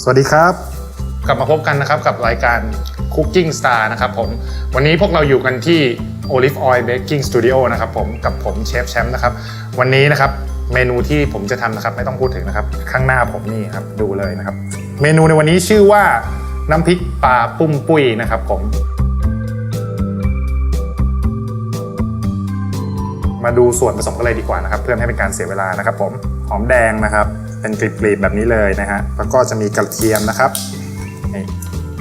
สวัสดีครับ กลับมาพบกันนะครับกับรายการ Cooking Star นะครับผม วันนี้พวกเราอยู่กันที่ Olive Oil Baking Studio นะครับผมกับผมเชฟแชมป์นะครับ วันนี้นะครับเมนูที่ผมจะทำนะครับไม่ต้องพูดถึงนะครับ ข้างหน้าผมนี่ครับดูเลยนะครับ เมนูในวันนี้ชื่อว่าน้ำพริกปลาปุ้มปุ้ยนะครับผม มาดูส่วนผสมกันเลยดีกว่านะครับ เพื่อไม่ให้เป็นการเสียเวลานะครับ ผมหอมแดงนะครับ เป็นกลีบๆแบบนี้เลยนะฮะแล้วก็จะมีกระเทียมนะครับนี่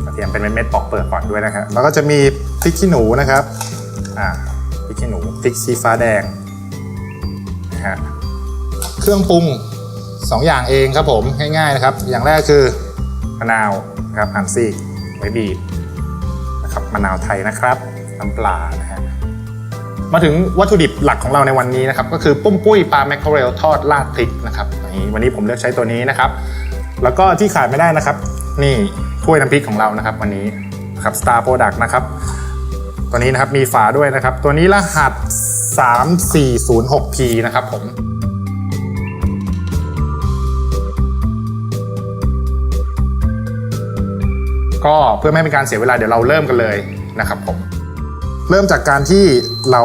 กระเทียมเป็นเม็ดๆปอกเปลือกก่อนด้วยนะครับแล้วก็จะมีพริกขี้หนูนะครับอ่าพริกขี้หนูพริกชี้ฟ้าแดงนะฮะเครื่องปรุงสองอย่างเองครับผมง่ายๆนะครับ อย่างแรกคือมะนาวนะครับหั่นซีกไว้บีบนะครับมะนาวไทยนะครับน้ำปลานะฮะมาถึงวัตถุดิบหลักของเราในวันนี้นะครับ ก็คือปุ้มปุ้ยปลาแมคเคอเรลทอดราดพริกนะครับ นี่วันนี้ผมเลือกใช้ตัวนี้นะครับ แล้วก็ที่ขาดไม่ได้นะครับ นี่ถ้วยน้ำพริกของเรานะครับ วันนี้ครับ Star Product นะครับตัวนี้นะครับมีฝาด้วยนะครับ ตัวนี้รหัส 3406P นะครับผมก็เพื่อไม่ให้เป็นการเสียเวลาเดี๋ยวเราเริ่มกันเลยนะครับผมเริ่มจากการที่เรา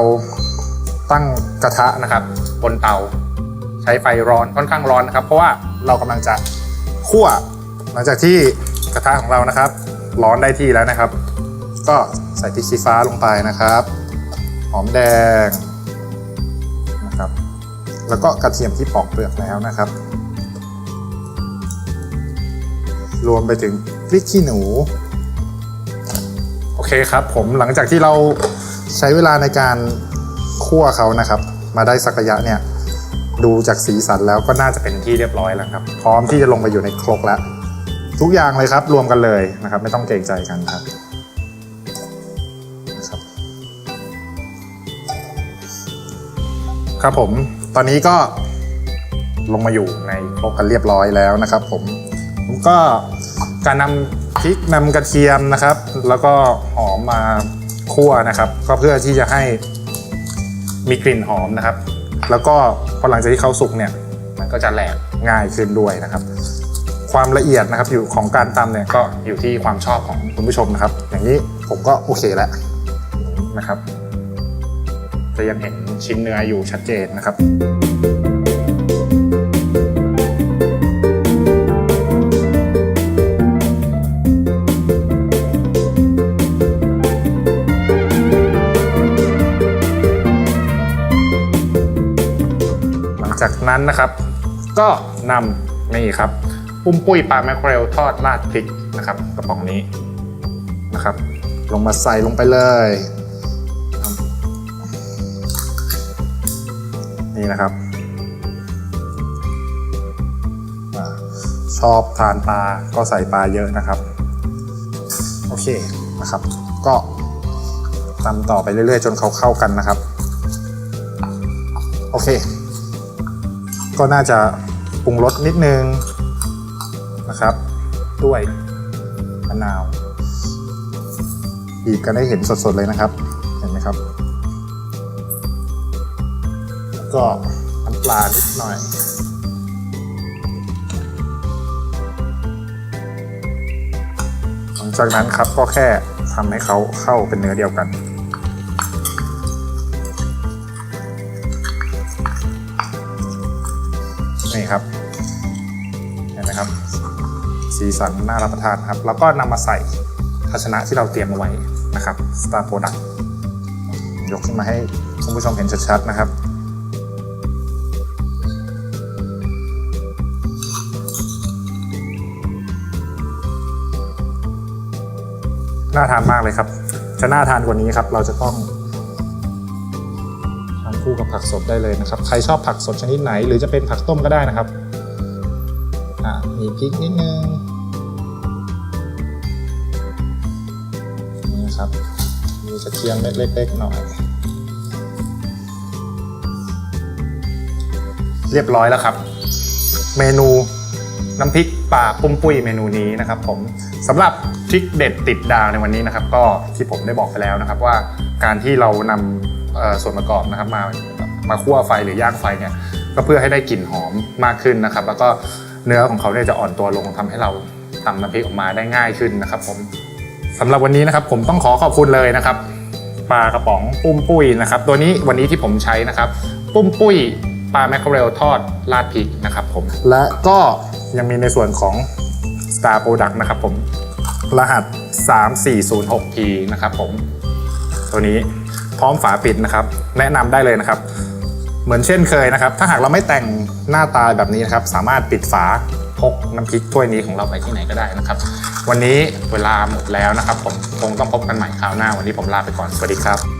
ตั้งกระทะนะครับ บนเตา ช้ไฟร้อนค่อนข้างร้อนนะครับ เพราะว่าเรากำลังจะคั่ว หลังจากที่กระทะของเรานะครับ ร้อนได้ที่แล้วนะครับ ก็ใส่พริกชี้ฟ้าลงไปนะครับ หอมแดงนะครับ แล้วก็กระเทียมที่ปอกเปลือกแล้วนะครับ รวมไปถึงพริกขี้หนูโอเคครับผมหลังจากที่เราใช้เวลาในการคั่วเขานะครับ มาได้สักระยะเนี่ย ดูจากสีสันแล้วก็น่าจะเป็นที่เรียบร้อยแล้วครับ พร้อมที่จะลงไปอยู่ในครกแล้ว ทุกอย่างเลยครับ รวมกันเลยนะครับ ไม่ต้องเกรงใจกันครับครับ ครับผมตอนนี้ก็ลงมาอยู่ในครกกันเรียบร้อยแล้วนะครับ ผมผมก็การนำพริกนำกระเทียมนะครับ แล้วก็หอมมาคั่วนะครับ ก็เพื่อที่จะให้มีกลิ่นหอมนะครับ แล้วก็พอหลังจากที่เขาสุกเนี่ยมันก็จะแหลกง่ายขึ้นด้วยนะครับ ความละเอียดนะครับอยู่ของการตำเนี่ยก็อยู่ที่ความชอบของคุณผู้ชมนะครับ อย่างนี้ผมก็โอเคแล้วนะครับจะยังเห็นชิ้นเนื้ออยู่ชัดเจนนะครับ นั้นนะครับ ก็นำนี่ครับปุ้มปุ้ยปลาแมคเคอเรลทอดราดพริกนะครับกระป๋องนี้นะครับ ลงมาใส่ลงไปเลยนี่นะครับ ชอบทานปลาก็ใส่ปลาเยอะนะครับ โอเคนะครับ ก็ตำต่อไปเรื่อยๆ จนเขาเข้ากันนะครับ โอเค ก็น่าจะปรุงรสนิดนึงนะครับ ด้วยมะนาวบีบกันให้เห็นสดๆเลยนะครับ เห็นไหมครับ แล้วก็น้ำปลานิดหน่อยหลังจากนั้นครับก็แค่ทำให้เขาเข้าเป็นเนื้อเดียวกัน สีสันน่ารับประทานครับ แล้วก็นำมาใส่ภาชนะที่เราเตรียมเอาไว้นะครับ Star Product ยกขึ้นมาให้คุณผู้ชมเห็นชัดๆนะครับน่าทานมากเลยครับจะน่าทานกว่านี้ครับ เราจะต้องทานคู่กับผักสดได้เลยนะครับ ใครชอบผักสดชนิดไหน หรือจะเป็นผักต้มก็ได้นะครับ อ่ามีพริกนิดนึง นี่นะครับ มีกระเทียมเม็ดเล็กๆหน่อย เรียบร้อยแล้วครับ เมนูน้ำพริกปลาปุ้มปุ้ยเมนูนี้นะครับผมสำหรับทริคเด็ดติดดาวในวันนี้นะครับ ก็ที่ผมได้บอกไปแล้วนะครับว่าการที่เรานำส่วนประกอบนะครับมามาคั่วไฟหรือย่างไฟเนี่ยก็เพื่อให้ได้กลิ่นหอมมากขึ้นนะครับ แล้วก็ เนื้อของเขาเนี่ยจะอ่อนตัวลงทำให้เราททำน้ำพริกออกมาได้ง่ายขึ้นนะครับ ผมสำหรับวันนี้นะครับ ผมต้องขอขอบคุณเลยนะครับปลากระป๋องปุ้มปุ้ยนะครับ ตัวนี้วันนี้ที่ผมใช้นะครับ ปุ้มปุ้ยปลาแมคเคอเรลทอดราดพริกนะครับ ผมและก็ยังมีในส่วนของ Star Product นะครับ ผมรหัส 3406P นะครับ ผม ตัวนี้พร้อมฝาปิดนะครับ แนะนำได้เลยนะครับ เหมือนเช่นเคยนะครับ ถ้าหากเราไม่แต่งหน้าตาแบบนี้นะครับ สามารถปิดฝาพกน้ำพริกถ้วยนี้ของเราไปที่ไหนก็ได้นะครับ วันนี้เวลาหมดแล้วนะครับ ผมคงต้องพบกันใหม่คราวหน้า วันนี้ผมลาไปก่อน สวัสดีครับ